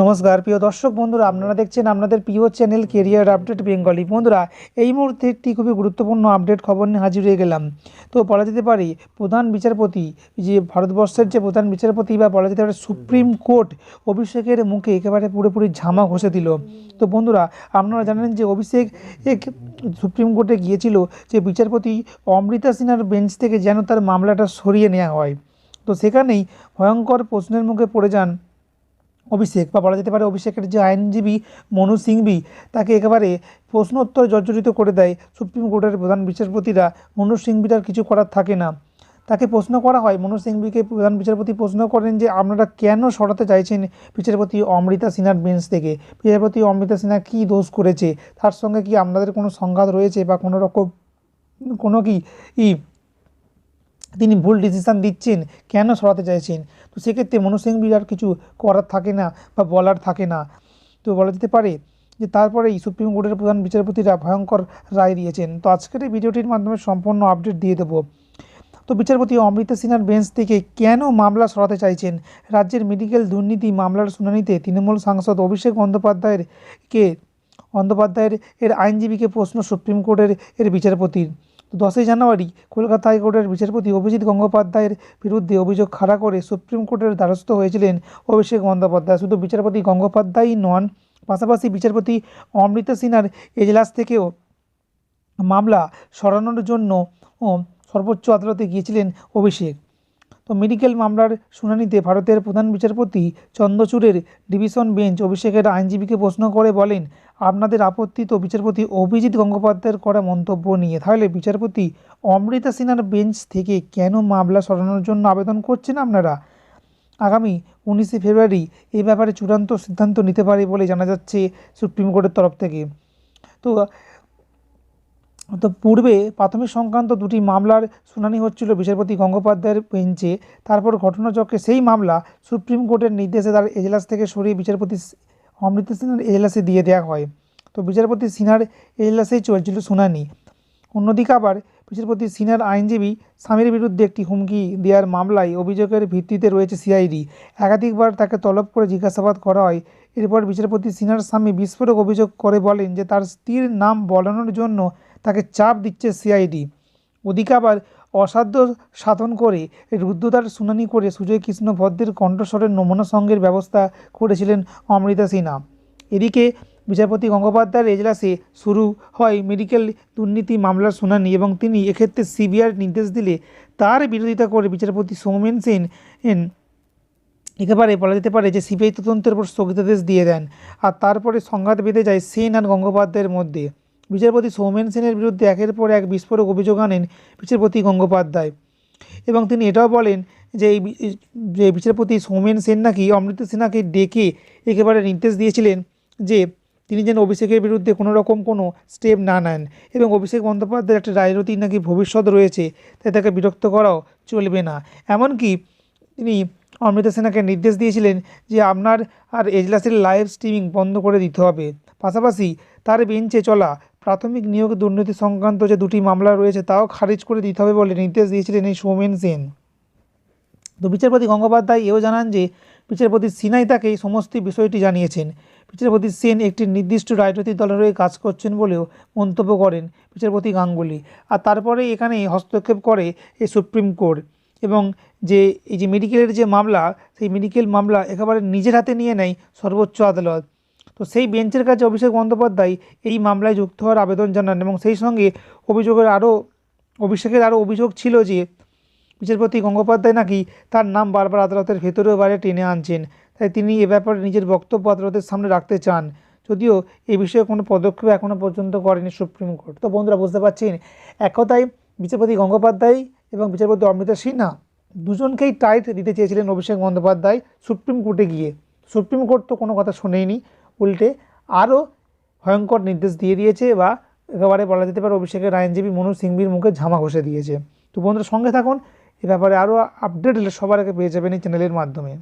নমস্কার, প্রিয় দর্শক বন্ধুরা, আপনারা দেখছেন আপনাদের প্রিয় চ্যানেল কেরিয়ার আপডেট বেঙ্গলি বন্ধুরা, এই মুহূর্তে একটি খুবই গুরুত্বপূর্ণ আপডেট খবর নিয়ে হাজির হয়ে গেলাম। তো বলা যেতে পারে, প্রধান বিচারপতি যে ভারতবর্ষের যে প্রধান বিচারপতি বা বলা যেতে পারে সুপ্রিম কোর্ট, অভিষেকের মুখে একেবারে পুরোপুরি ঝামা ঘষে দিল। তো বন্ধুরা, আপনারা জানেন যে অভিষেক এক সুপ্রিম কোর্টে গিয়েছিল যে বিচারপতি অমৃতা সিনহার বেঞ্চ থেকে যেন তার মামলাটা সরিয়ে নেওয়া হয়। তো সেখানেই ভয়ঙ্কর প্রশ্নের মুখে পড়ে যান অভিষেক বা বলা যেতে পারে অভিষেকের যে আইনজীবী মনু সিংভি, তাকে একেবারে প্রশ্নোত্তর জর্জরিত করে দেয় সুপ্রিম কোর্টের প্রধান বিচারপতিরা। মনু সিংভির আর কিছু করার থাকে না। তাকে প্রশ্ন করা হয়, মনু সিংভিকে প্রধান বিচারপতি প্রশ্ন করেন যে, আপনারা কেন সরাতে চাইছেন বিচারপতি অমৃতা সিনহার বেঞ্চ থেকে? বিচারপতি অমৃতা সিনহা কী দোষ করেছে? তার সঙ্গে কি আপনাদের কোনো সংঘাত রয়েছে বা কোনো রকম, কোনো কি তিনি ভুল ডিসিশান দিচ্ছেন, কেন সরাতে চাইছেন? তো সেক্ষেত্রে মনু সিংভির আর কিছু করার থাকে না বা বলার থাকে না। তো বলা যেতে পারে যে তারপরেই সুপ্রিম কোর্টের প্রধান বিচারপতিরা ভয়ঙ্কর রায় দিয়েছেন। তো আজকের এই ভিডিওটির মাধ্যমে সম্পূর্ণ আপডেট দিয়ে দেবো। তো বিচারপতি অমৃতা সিনহার বেঞ্চ থেকে কেন মামলা সরাতে চাইছেন? রাজ্যের মেডিকেল দুর্নীতি মামলার শুনানিতে তৃণমূল সাংসদ অভিষেক বন্দ্যোপাধ্যায়ের কে বন্দ্যোপাধ্যায়ের এর আইনজীবীকে প্রশ্ন সুপ্রিম কোর্টের এর বিচারপতির দশই জানুয়ারি কলকাতা হাইকোর্টের বিচারপতি অভিজিৎ গঙ্গোপাধ্যায়ের বিরুদ্ধে অভিযোগ খাড়া করে সুপ্রিম কোর্টের দ্বারস্থ হয়েছিলেন অভিষেক বন্দ্যোপাধ্যায়। শুধু বিচারপতি গঙ্গোপাধ্যায়ই নন, পাশাপাশি বিচারপতি অমৃতা সিনহার এজলাস থেকেও মামলা সরানোর জন্য সর্বোচ্চ আদালতে গিয়েছিলেন অভিষেক। তো মেডিকেল মামলার শুনানিতে ভারতের প্রধান বিচারপতি চন্দ্রচূড়ের ডিভিশন বেঞ্চ অভিষেকের আইনজীবীকে প্রশ্ন করে বলেন আপনাদের আপত্তি তো বিচারপতি অভিজিৎ গঙ্গোপাধ্যায়ের করা মন্তব্য নিয়ে। তাহলে বিচারপতি অমৃতা সিনহার বেঞ্চ থেকে কেন মামলা সরানোর জন্য আবেদন করছেন আপনারা? আগামী উনিশে ফেব্রুয়ারি এই ব্যাপারে চূড়ান্ত সিদ্ধান্ত নিতে পারে বলে জানা যাচ্ছে সুপ্রিম কোর্টের তরফ থেকে। তো তো পূর্বে প্রাথমিক সংক্রান্ত দুটি মামলার শুনানি হচ্ছিল বিচারপতি গঙ্গোপাধ্যায়ের বেঞ্চে। তারপর ঘটনাচক্রে সেই মামলা সুপ্রিম কোর্টের নির্দেশে তার এজলাস থেকে সরিয়ে বিচারপতি অমৃতা সিনহার এজলাসে দিয়ে দেওয়া হয়। তো বিচারপতি সিনহার এজলাসেই চলছিল শুনানি। অন্যদিকে আবার বিচারপতি সিনহার আইনজীবী স্বামীর বিরুদ্ধে একটি হুমকি দেওয়ার মামলায় অভিযোগের ভিত্তিতে রয়েছে সিআইডি। একাধিকবার তাকে তলব করে জিজ্ঞাসাবাদ করা হয়। এরপর বিচারপতি সিনহার স্বামী বিস্ফোরক অভিযোগ করে বলেন যে তার স্ত্রীর নাম বলানোর জন্য তাকে চাপ দিচ্ছে সিআইডি। ওদিকে আবার অসাধ্য সাধন করে রুদ্রতার শুনানি করে সুজয় কৃষ্ণ ভদ্রের কণ্ঠস্বরের নমুনা সঙ্গের ব্যবস্থা করেছিলেন অমৃতা সিনহা। এদিকে বিচারপতি গঙ্গোপাধ্যায়ের এজলাসে শুরু হয় মেডিকেল দুর্নীতি মামলার শুনানি এবং তিনি এক্ষেত্রে সিবিআর নির্দেশ দিলে তার বিরোধিতা করে বিচারপতি সৌমেন সেন একেবারে বলা যেতে পারে যে সিবিআই তদন্তের উপর স্থগিতাদেশ দিয়ে দেন। আর তারপরে সংঘাত বেঁধে যায় সেন আর গঙ্গোপাধ্যায়ের মধ্যে। বিচারপতি সৌমেন সেনের বিরুদ্ধে একের পর এক বিস্ফোরক অভিযোগ আনেন বিচারপতি গঙ্গোপাধ্যায়। এবং তিনি এটাও বলেন যে এই যে বিচারপতি সৌমেন সেন নাকি অমৃত সিনহাকে ডেকে একেবারে নির্দেশ দিয়েছিলেন যে তিনি যেন অভিষেকের বিরুদ্ধে কোনো রকম কোনো স্টেপ না নেন এবং অভিষেক বন্দ্যোপাধ্যায়ের একটা রাজনৈতিক নাকি ভবিষ্যৎ রয়েছে, তাই তাকে বিরক্ত করাও চলবে না। এমনকি তিনি অমৃতা সেনাকে নির্দেশ দিয়েছিলেন যে আপনার আর এজলাসের লাইভ স্ট্রিমিং বন্ধ করে দিতে হবে। পাশাপাশি তার বেঞ্চে চলা প্রাথমিক নিয়োগ দুর্নীতি সংক্রান্ত যে দুটি মামলা রয়েছে, তাও খারিজ করে দিতে হবে বলে নির্দেশ দিয়েছিলেন এই সৌমেন সেন। তো বিচারপতি গঙ্গোপাধ্যায় এও জানান যে, বিচারপতি সিনাই তাকে এই সমস্ত বিষয়টি জানিয়েছেন। বিচারপতি সেন একটি নির্দিষ্ট রাজনৈতিক দলের হয়ে কাজ করছেন বলেও মন্তব্য করেন বিচারপতি গাঙ্গুলি। আর তারপরে এখানে হস্তক্ষেপ করে এই সুপ্রিম কোর্ট এবং যে, এই যে মেডিকেলের যে মামলা, সেই মেডিকেল মামলা একেবারে নিজের হাতে নিয়ে নেয় সর্বোচ্চ আদালত। তো সেই বেঞ্চের কাছে অভিষেক বন্দ্যোপাধ্যায় এই মামলায় যুক্ত হওয়ার আবেদন জানান এবং সেই সঙ্গে অভিযোগের আরও, অভিষেকের আরও অভিযোগ ছিল যে বিচারপতি গঙ্গোপাধ্যায় নাকি তার নাম বারবার আদালতের ভেতরেও বাইরে টেনে আনছেন। তাই তিনি এ ব্যাপারে নিজের বক্তব্য আদালতের সামনে রাখতে চান। যদিও এ বিষয়ে কোনো পদক্ষেপ এখনও পর্যন্ত করেনি সুপ্রিম কোর্ট। তো বন্ধুরা, বুঝতে পারছেন? এক কথায় বিচারপতি গঙ্গোপাধ্যায় এবং বিচারপতি অমৃতা সিনহা দুজনকেই টাইট দিতে চেয়েছিলেন অভিষেক বন্দ্যোপাধ্যায় সুপ্রিম কোর্টে গিয়ে। সুপ্রিম কোর্ট তো কোনো কথা শোনেইনি উল্টে আরও ভয়ঙ্কর নির্দেশ দিয়ে দিয়েছে বা একেবারে বলা যেতে পারে অভিষেকের আইনজীবী মনু সিংবির মুখে ঝামা ঘষে দিয়েছে। তো বন্ধুরা সঙ্গে থাকুন, এ ব্যাপারে আরও আপডেট সবার আগে পেয়ে যাবেন এই চ্যানেলের মাধ্যমে।